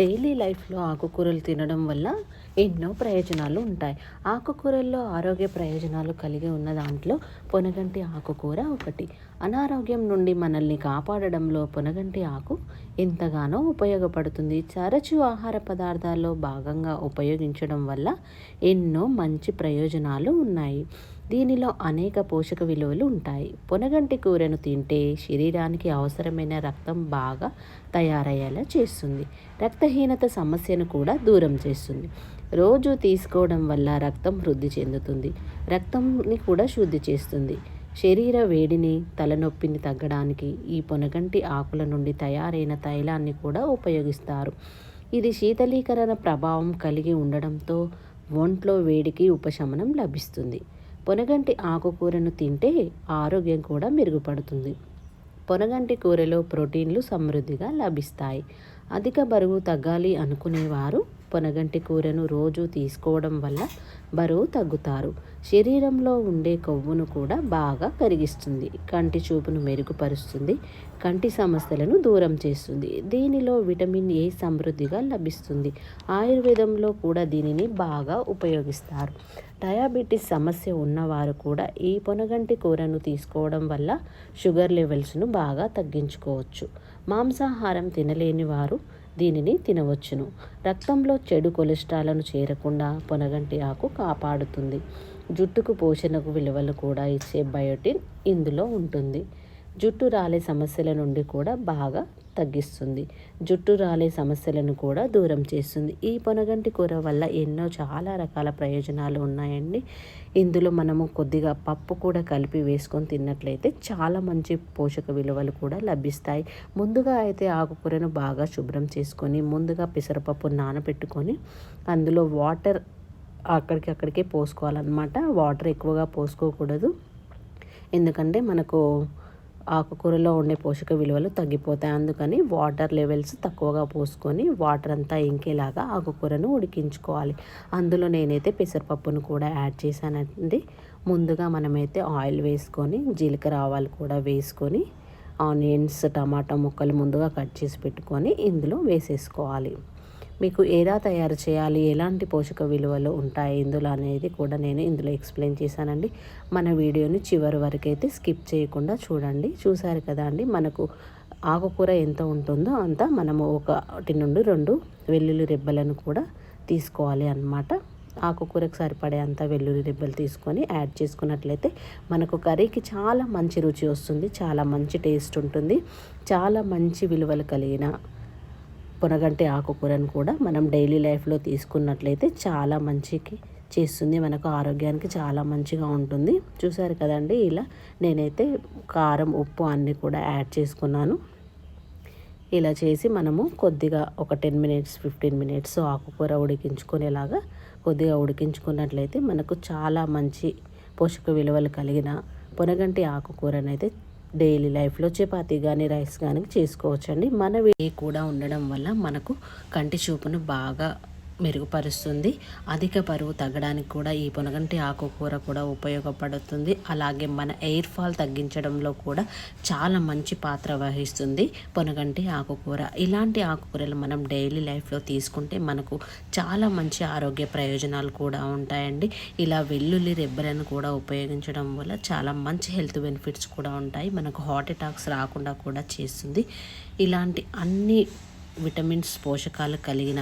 Daily లైఫ్లో ఆకుకూరలు తినడం వల్ల ఎన్నో ప్రయోజనాలు ఉంటాయి. ఆకుకూరల్లో ఆరోగ్య ప్రయోజనాలు కలిగి ఉన్న దాంట్లో పొనగంటి ఆకుకూర ఒకటి. అనారోగ్యం నుండి మనల్ని కాపాడడంలో పొనగంటి ఆకు ఎంతగానో ఉపయోగపడుతుంది. తరచు ఆహార పదార్థాల్లో భాగంగా ఉపయోగించడం వల్ల ఎన్నో మంచి ప్రయోజనాలు ఉన్నాయి. దీనిలో అనేక పోషక విలువలు ఉంటాయి. పొనగంటి కూరను తింటే శరీరానికి అవసరమైన రక్తం బాగా తయారయ్యేలా చేస్తుంది. రక్తహీనత సమస్యను కూడా దూరం చేస్తుంది. రోజు తీసుకోవడం వల్ల రక్తం వృద్ధి చెందుతుంది. రక్తంని కూడా శుద్ధి చేస్తుంది. శరీర వేడిని తలనొప్పిని తగ్గడానికి ఈ పొనగంటి ఆకుల నుండి తయారైన తైలాన్ని కూడా ఉపయోగిస్తారు. ఇది శీతలీకరణ ప్రభావం కలిగి ఉండడంతో ఒంట్లో వేడికి ఉపశమనం లభిస్తుంది. పొనగంటి ఆకుకూరను తింటే ఆరోగ్యం కూడా మెరుగుపడుతుంది. పొనగంటి కూరలో ప్రోటీన్లు సమృద్ధిగా లభిస్తాయి. అధిక బరువు తగ్గాలి అనుకునేవారు పొనగంటి కూరను రోజు తీసుకోవడం వల్ల బరువు తగ్గుతారు. శరీరంలో ఉండే కొవ్వును కూడా బాగా కరిగిస్తుంది. కంటి చూపును మెరుగుపరుస్తుంది. కంటి సమస్యలను దూరం చేస్తుంది. దీనిలో విటమిన్ ఏ సమృద్ధిగా లభిస్తుంది. ఆయుర్వేదంలో కూడా దీనిని బాగా ఉపయోగిస్తారు. డయాబెటీస్ సమస్య ఉన్నవారు కూడా ఈ పొనగంటి కూరను తీసుకోవడం వల్ల షుగర్ లెవెల్స్ను బాగా తగ్గించుకోవచ్చు. మాంసాహారం తినలేని వారు దీనిని తినవచ్చును. రక్తంలో చెడు కొలెస్ట్రాల్ను చేరకుండా పొనగంటి ఆకు కాపాడుతుంది. జుట్టుకు పోషణకు విలువలు కూడా ఇచ్చే బయోటిన్ ఇందులో ఉంటుంది. జుట్టు రాలే సమస్యల నుండి కూడా బాగా తగ్గిస్తుంది. జుట్టు రాలే సమస్యలను కూడా దూరం చేస్తుంది. ఈ పొనగంటి కూర వల్ల ఎన్నో చాలా రకాల ప్రయోజనాలు ఉన్నాయండి. ఇందులో మనము కొద్దిగా పప్పు కూడా కలిపి వేసుకొని తిన్నట్లయితే చాలా మంచి పోషక విలువలు కూడా లభిస్తాయి. ముందుగా అయితే ఆకుకూరను బాగా శుభ్రం చేసుకొని ముందుగా పెసరపప్పు నానబెట్టుకొని అందులో వాటర్ అక్కడికి అక్కడికే పోసుకోవాలన్నమాట. వాటర్ ఎక్కువగా పోసుకోకూడదు. ఎందుకంటే మనకు ఆకుకూరలో ఉండే పోషక విలువలు తగ్గిపోతాయి. అందుకని వాటర్ లెవెల్స్ తక్కువగా పోసుకొని వాటర్ అంతా ఇంకేలాగా ఆకుకూరను ఉడికించుకోవాలి. అందులో నేనైతే పెసరపప్పును కూడా యాడ్ చేశానండి. ముందుగా మనమైతే ఆయిల్ వేసుకొని జీలకర్ర ఆవాలు కూడా వేసుకొని ఆనియన్స్ టమాటా ముక్కలు ముందుగా కట్ చేసి పెట్టుకొని ఇందులో వేసేసుకోవాలి. మీకు ఎలా తయారు చేయాలి? ఎలాంటి పోషక విలువలు ఉంటాయి? ఇందులో అనేది కూడా నేను ఇందులో ఎక్స్ప్లెయిన్ చేశానండి. మన వీడియోని చివరి వరకు అయితే స్కిప్ చేయకుండా చూడండి. చూసారు కదా అండి మనకు ఆకుకూర ఎంత ఉంటుందో అంత మనము ఒకటి నుండి రెండు వెల్లుల్లి రెబ్బలను కూడా తీసుకోవాలి అన్నమాట. ఆకుకూరకు సరిపడే అంత వెల్లుల్లి రెబ్బలు తీసుకొని యాడ్ చేసుకున్నట్లయితే మనకు కర్రీకి చాలా మంచి రుచి వస్తుంది చాలా మంచి టేస్ట్ ఉంటుంది చాలా మంచి విలువలు కలిగిన పొనగంటి ఆకుకూరను కూడా మనం డైలీ లైఫ్లో తీసుకున్నట్లయితే చాలా మంచికి చేస్తుంది. మనకు ఆరోగ్యానికి చాలా మంచిగా ఉంటుంది. చూసారు కదండి ఇలా నేనైతే కారం ఉప్పు అన్నీ కూడా యాడ్ చేసుకున్నాను. ఇలా చేసి మనము కొద్దిగా ఒక టెన్ మినిట్స్ ఫిఫ్టీన్ మినిట్స్ ఆకుకూర ఉడికించుకునేలాగా కొద్దిగా ఉడికించుకున్నట్లయితే మనకు చాలా మంచి పోషక విలువలు కలిగిన పొనగంటి ఆకుకూరనైతే డైలీ లైఫ్లో చపాతీ కానీ రైస్ కానీ చేసుకోవచ్చండి. మన వే కూడా ఉండడం వల్ల మనకు కంటి చూపును బాగా మెరుగుపరుస్తుంది. అధిక బరువు తగ్గడానికి కూడా ఈ పొనగంటి ఆకుకూర కూడా ఉపయోగపడుతుంది. అలాగే మన ఎయిర్ ఫాల్ తగ్గించడంలో కూడా చాలా మంచి పాత్ర వహిస్తుంది పొనగంటి ఆకుకూర. ఇలాంటి ఆకుకూరలు మనం డైలీ లైఫ్లో తీసుకుంటే మనకు చాలా మంచి ఆరోగ్య ప్రయోజనాలు కూడా ఉంటాయండి. ఇలా వెల్లుల్లి రెబ్బలను కూడా ఉపయోగించడం వల్ల చాలా మంచి హెల్త్ బెనిఫిట్స్ కూడా ఉంటాయి. మనకు హార్ట్ అటాక్స్ రాకుండా కూడా చేస్తుంది. ఇలాంటి అన్ని విటమిన్స్ పోషకాలు కలిగిన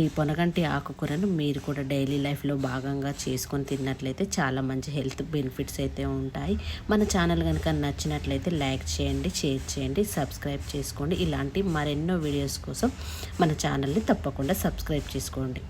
ఈ పొనగంటి ఆకుకూరను మీరు కూడా డైలీ లైఫ్లో భాగంగా చేసుకొని తిన్నట్లయితే చాలా మంచి హెల్త్ బెనిఫిట్స్ అయితే ఉంటాయి. మన ఛానల్ కనుక నచ్చినట్లయితే లైక్ చేయండి షేర్ చేయండి సబ్స్క్రైబ్ చేసుకోండి. ఇలాంటి మరెన్నో వీడియోస్ కోసం మన ఛానల్ని తప్పకుండా సబ్స్క్రైబ్ చేసుకోండి.